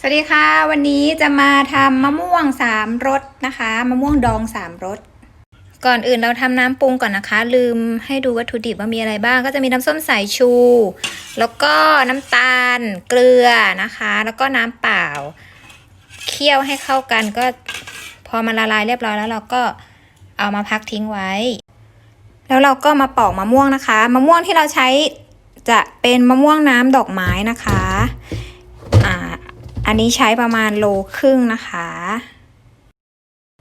สวัสดีค่ะ วันนี้จะมาทำมะม่วงสามรสนะคะมะม่วงดองสามรสก่อนอื่นเราทำน้ำปรุงก่อนนะคะ ลืมให้ดูวัตถุดิบว่ามีอะไรบ้างก็จะมีน้ำส้มสายชู แล้วก็น้ำตาลเกลือนะคะ แล้วก็น้ำเปล่า เคี่ยวให้เข้ากันก็พอมันละลายเรียบร้อยแล้วเราก็เอามาพักทิ้งไว้ แล้วเราก็มาปอกมะม่วงนะคะมะม่วงที่เราใช้จะเป็นมะม่วงน้ำดอกไม้นะคะ อันนี้ใช้ประมาณโลครึ่งนะคะ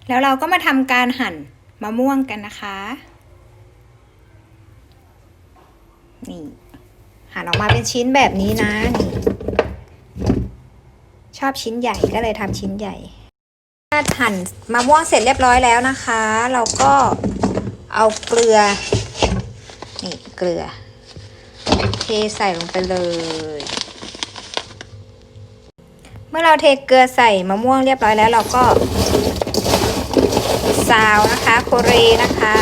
แล้วเราก็มาทำการหั่นมะม่วงกันนะคะ นี่หั่นออกมาเป็นชิ้นแบบนี้นะนี่ชอบชิ้นใหญ่ก็เลยทำชิ้นใหญ่หั่นมะม่วงเสร็จเรียบร้อยแล้วนะคะ เราก็เอาเกลือ นี่เกลือ เทใส่ลงไปเลย มื่อเราเทเกลือใส่มะม่วงเรียบร้อยแล้วเราก็ซาวนะคะโคเรนะคะ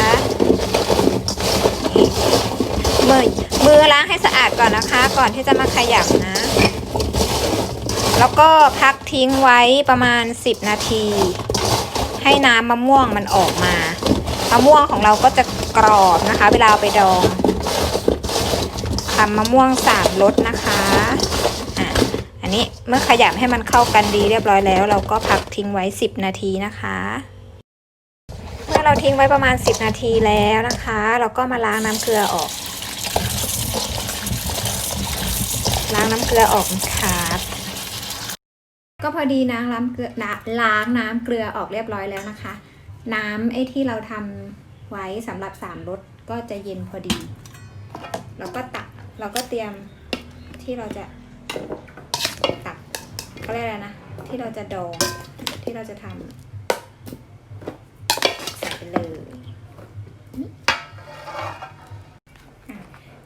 มือมือล้างให้สะอาดก่อนนะคะ ก่อนที่จะมาขยำนะ แล้วก็พักทิ้งไว้ประมาณ 10 นาที ให้น้ำมะม่วงมันออกมามะม่วงของเราก็จะกรอบนะคะ เวลาไปดองทำมะม่วงสามรสนะคะ อันนี้เมื่อขยำให้มันเข้ากันดีเรียบร้อยแล้ว เราก็พักทิ้งไว้ 10 นาทีนะคะ เมื่อเราทิ้งไว้ประมาณ 10 นาทีแล้วนะคะ เราก็มาล้างน้ำเกลือออก ล้างน้ำเกลือออกครับก็พอดีนะล้างเกลือล้างน้ำเกลือออกเรียบร้อยแล้วนะคะ น้ำไอ้ที่เราทำไว้สำหรับสามรสก็จะเย็นพอดี เราก็ตักเราก็เตรียมที่เราจะ เขาเรียกอะไรนะ ที่เราจะดอง ที่เราจะทำใส่ไปเลย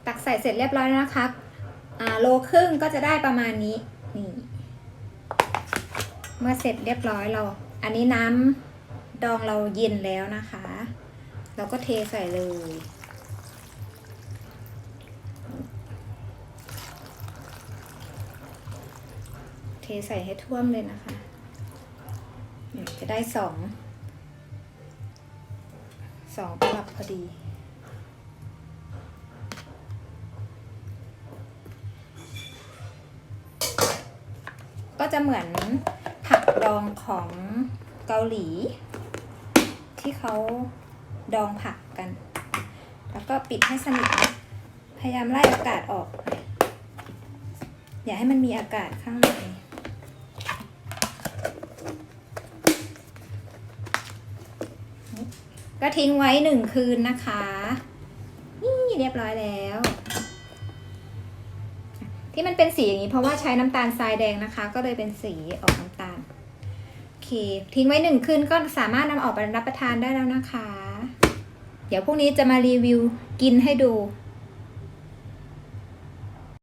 ตักใส่เสร็จเรียบร้อยแล้วนะคะโลครึ่งก็จะได้ประมาณนี้ นี่ เมื่อเสร็จเรียบร้อยเรา อันนี้น้ำดองเราเย็นแล้วนะคะ เราก็เทใส่เลย ใส่ให้ท่วมเลยนะคะจะได้สองสองตลับพอดีก็จะเหมือนผักดองของเกาหลี ที่เขาดองผักกัน แล้วก็ปิดให้สนิท พยายามไล่อากาศออก อย่าให้มันมีอากาศข้างใน ก็ทิ้งไว้หนึ่งคืนนะคะ นี่เรียบร้อยแล้ว ที่มันเป็นสีอย่างนี้เพราะว่าใช้น้ำตาลทรายแดงนะคะ ก็เลยเป็นสีออกน้ำตาลโอเค ทิ้งไว้หนึ่งคืนก็สามารถนำออกไปรับประทานได้แล้วนะคะ เดี๋ยวพรุ่งนี้จะมารีวิวกินให้ดู